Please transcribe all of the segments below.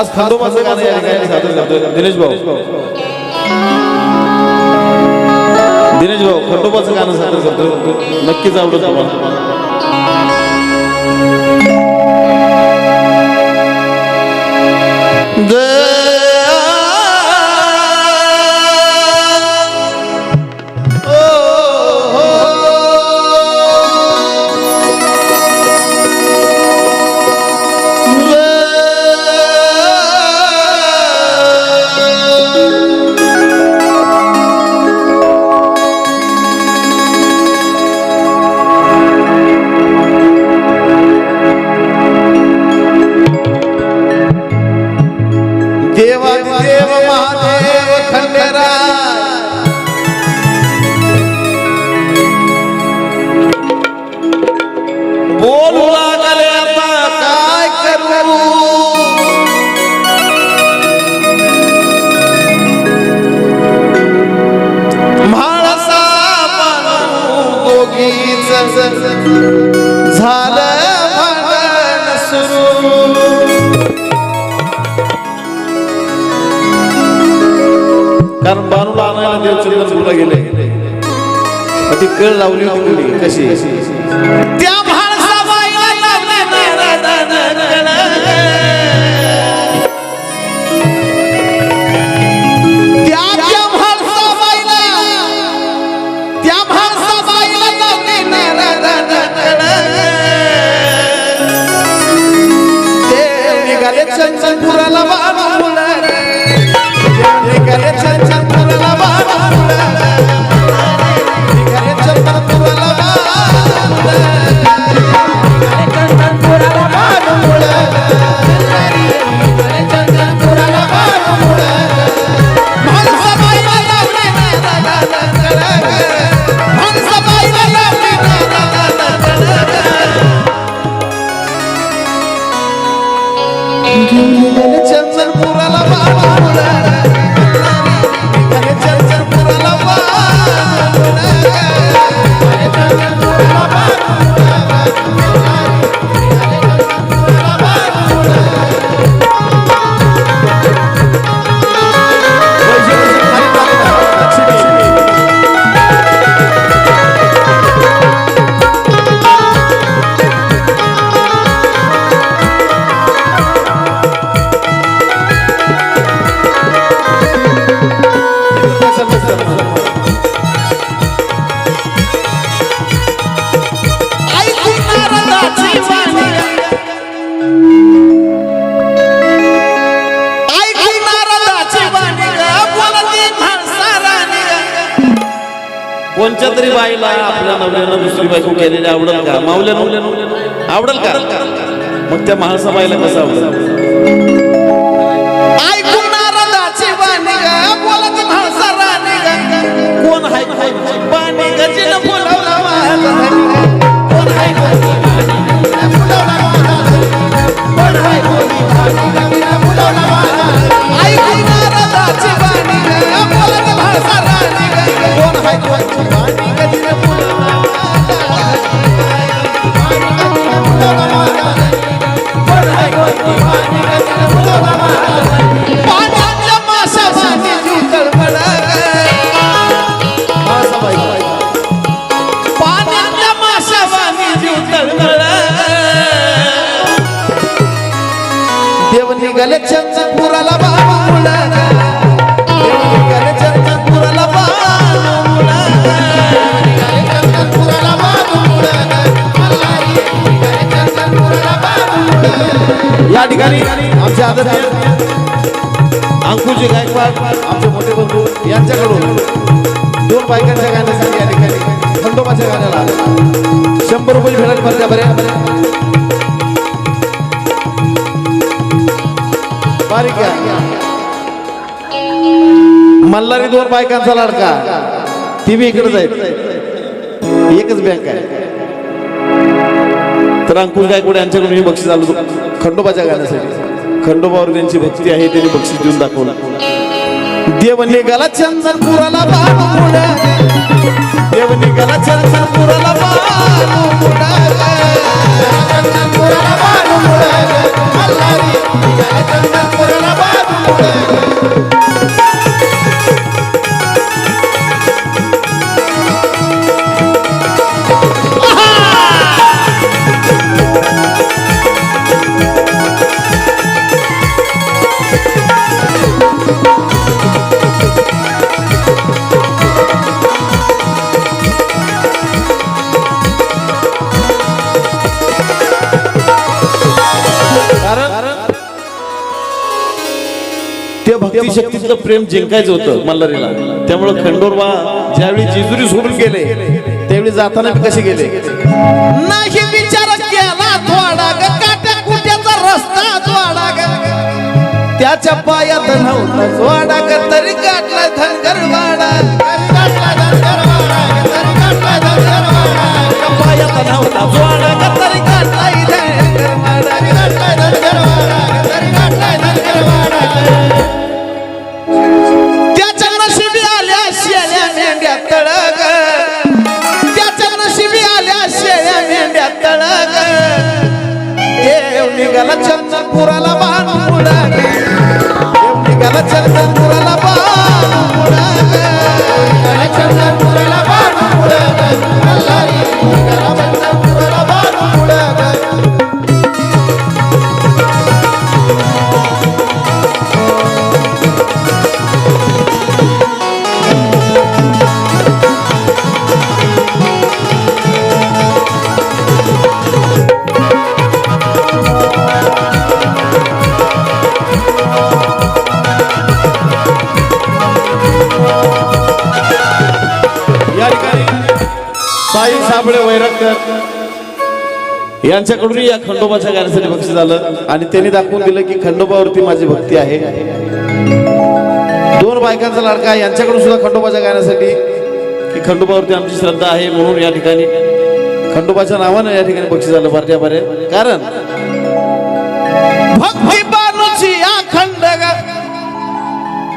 खास खंडोबाचं गाणं या ठिकाणी सादर करतोय दिनेश भाऊ दिनेश भाऊ खंडोबाचं गाणं सादर करतोय नक्कीच आवडत तुम्हाला. ती कळ लावली होती मुली कशी? त्या म्हाळसाबाईला कोणत्या तरी बाईला आपल्या नवऱ्यानं दुसरी बायको केलेली आवडेल का? मावल्या नवल्यानं आवडेल का? मग त्या महासा बाईला कसं आवडेल? बाबा मुला. या ठिकाणी आमचे आदरणीय अंकुजी गायकवाड आमचे मोठे बंधू यांच्याकडून दोन बायकांच्या गाण्यासाठी या ठिकाणी खंडोबाच्या गाण्याला शंभर रुपये भेटत भरत्या बऱ्या बारीक आहे. मल्हारी दोन बायकांचा लाडका. ती बी इकडेच आहेत एकच बँक आहे. तर अंकुश गायकवाड यांच्याकडून मी बक्षीस आलो. खंडोबाच्या गाण्यासाठी. खंडोबावर त्यांची भक्ती आहे त्यांनी बक्षीस देऊन दाखवलं. देव निघाला चंदनपुराला बाबू देव निघाला चंदनपुराला बाबू मुला चंदनपुराला मल्हारी शक्तीचं प्रेम जिंकायचं होतं मल्हारीला. त्यामुळे खंडोरबा ज्यावेळी जिजुरी सोडून गेले त्यावेळी जाताना कसे गेले? नाही विचार केला थोडा त्याच्या पायात नव्हता वाडा का तरी काटला धनगर वाडा. पायात नव्हता जोडा ग तरी काटला त्याच्या नशिबी आल्या शेळ्या मेंढ्या तळग. त्याच्या नशिबी आल्या शेळ्या मेंढ्या तळग. देव निघाला चंदनपुराला बाण पुढा देव निघाला यांच्याकडून या खंडोबाच्या गाण्यासाठी बक्षीस झालं. आणि त्यांनी दाखवून दिलं की खंडोबावरती माझी भक्ती आहे. दोन बायकांचा लाडका यांच्याकडून सुद्धा खंडोबाच्या गाण्यासाठी की खंडोबावरती आमची श्रद्धा आहे म्हणून या ठिकाणी खंडोबाच्या नावानं या ठिकाणी बक्षीस झालं भरत्या बरे कारण भक्ती अखंड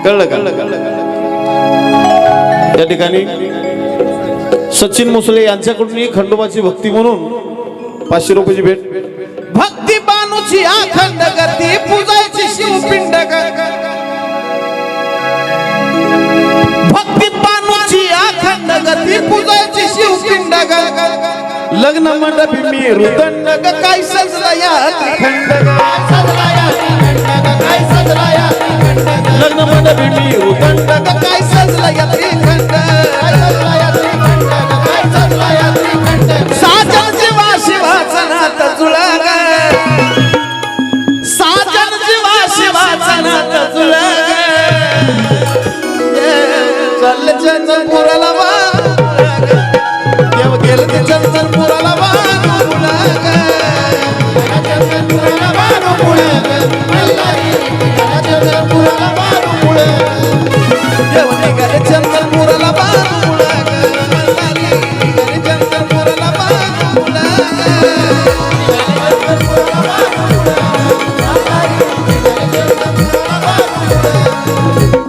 कळलं कळलं कळलं या ठिकाणी सचिन मुसळे यांच्याकडून खंडोबाची भक्ती म्हणून पाचशे रुपयाची भेट. भक्ती बानूची अखंड गती पूजायची शिवपिंड भक्ती बानूची अखंड गती पूजायची शिवपिंड लग्न मंडपी मी रुदंड काय सजला या त्रिखंड